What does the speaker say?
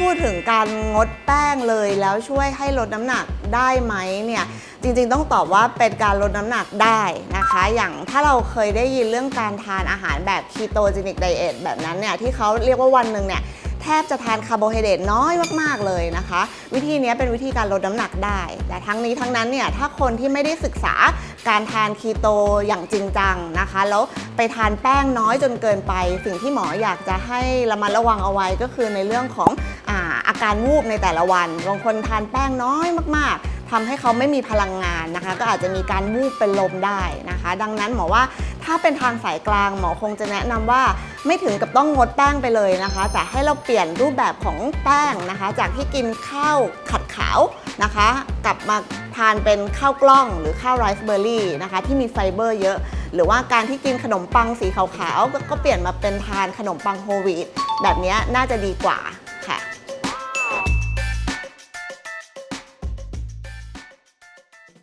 พูดถึงการงดแป้งเลยแล้วช่วยให้ลดน้ำหนักได้ไหมเนี่ยจริงๆต้องตอบว่าเป็นการลดน้ำหนักได้นะคะ อย่างถ้าเราเคยได้ยินเรื่องการทานอาหารแบบคีโตเจนิกไดเอทแบบนั้นเนี่ยที่เขาเรียกว่าวันหนึ่งเนี่ยแทบจะทานคาร์โบไฮเดรตน้อยมากๆเลยนะคะ วิธีนี้เป็นวิธีการลดน้ำหนักได้ แต่ทั้งนี้ทั้งนั้นเนี่ยถ้าคนที่ไม่ได้ศึกษาการทานคีโตอย่างจริงจังนะคะ แล้วไปทานแป้งน้อยจนเกินไป สิ่งที่หมออยากจะให้ระมัดระวังเอาไว้ก็คือในเรื่องของ อาการวูบในแต่ละวันบางคนทานแป้งน้อยมากๆทำให้เขาไม่มีพลังงานนะคะ ก็อาจจะมีการวูบเป็นลมได้นะคะ ดังนั้นหมอว่าถ้าเป็นทางสายกลางหมอคงจะแนะนำว่าไม่ถึงกับต้องงดแป้งไปเลยนะคะ แต่ให้เราเปลี่ยนรูปแบบของแป้งนะคะ จากที่กินข้าวขัดขาวนะคะ กลับมาทานเป็นข้าวกล้องหรือข้าวไรซ์เบอร์รี่นะคะ ที่มีไฟเบอร์เยอะ หรือว่าการที่กินขนมปังสีขาวๆก็เปลี่ยนมาเป็นทานขนมปังโฮลวีตแบบนี้น่าจะดีกว่า